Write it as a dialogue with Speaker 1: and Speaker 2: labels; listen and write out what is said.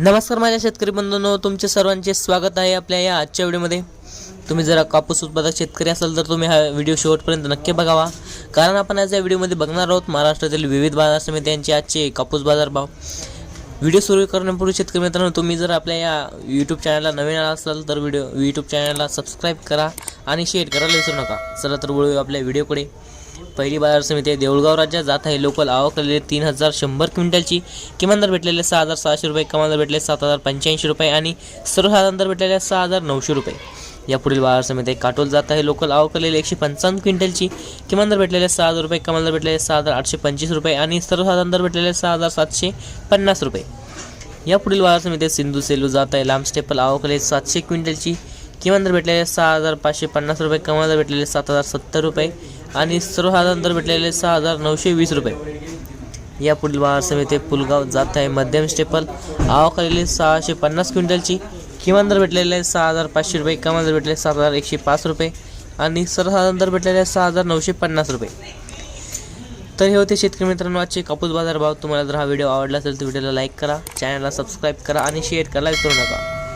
Speaker 1: नमस्कार माझ्या शेतकरी बंधूंनो तुमचे सर्वांचे स्वागत आहे आपल्या या आजच्या व्हिडिओमध्ये. तुम्ही जरा कापूस उत्पादक शेतकरी असाल तर तुम्ही हा व्हिडिओ शेवटपर्यंत नक्की बघावा. कारण आपण आज या व्हिडिओमध्ये बघणार आहोत महाराष्ट्रातील विविध बाजार समित्यांचे आजचे कापूस बाजार भाव व्हिडिओ सुरू करण्यापूर्वी शेतकरी मित्रांनो तुम्ही जर आपल्या या यूट्यूब चॅनलला नवीन आला असाल तर व्हिडिओ यूट्यूब चॅनलला सबस्क्राईब करा आणि शेअर करायला विसरू नका. चला तर वळू आपल्या व्हिडिओकडे. पहिली बाजार समिती देऊळगाव राज्यात जात आहे. लोकल आवक आलेली तीन हजार शंभर क्विंटलची. किमान दर भेटलेले सहा हजार सहाशे रुपये कमाल दर भेटले सात हजार पंच्याऐंशी रुपये आणि सर्वसाधारण दर भेटलेले सहा हजार नऊशे रुपये. या पुढील बाजार समिती काटोल जात आहे. लोकल आवक आलेली एकशे पंचावन्न क्विंटलची. किमान दर भेटलेले सहा हजार रुपये कमाल दर भेटलेले सहा हजार आठशे पंचवीस रुपये आणि सर्वसाधारण दर भेटलेले सहा हजार सातशे पन्नास रुपये. या पुढील बाजार समिती सिंधू सेलू जात आहे. लांब स्टेपल आवक आलेली सातशे क्विंटलची. किमान दर भेटलेले सहा हजार पाचशे पन्नास रुपये कमाल दर भेटलेले सात हजार सत्तर रुपये आणि सर्वसाधारण दर भेटलेले सहा हजार नऊशे वीस रुपये. या पुढील बाजार समिती पुलगाव जात आहे. मध्यम स्टेपल आवक सहाशे पन्नास क्विंटलची. किमान दर भेटलेले सहा हजार पाचशे रुपये कमाल दर भेटलेले सात हजार एकशे पाच रुपये आणि सर्वसाधारण दर भेटलेले सहा हजार नऊशे पन्नास रुपये. तर हे होते शेतकरी मित्रांनो आजचे कापूस बाजार भाव. तुम्हाला जर हा व्हिडिओ आवडला असेल तर व्हिडिओला लाईक करा चॅनलला सबस्क्राईब करा आणि शेअर करायला विसरू नका.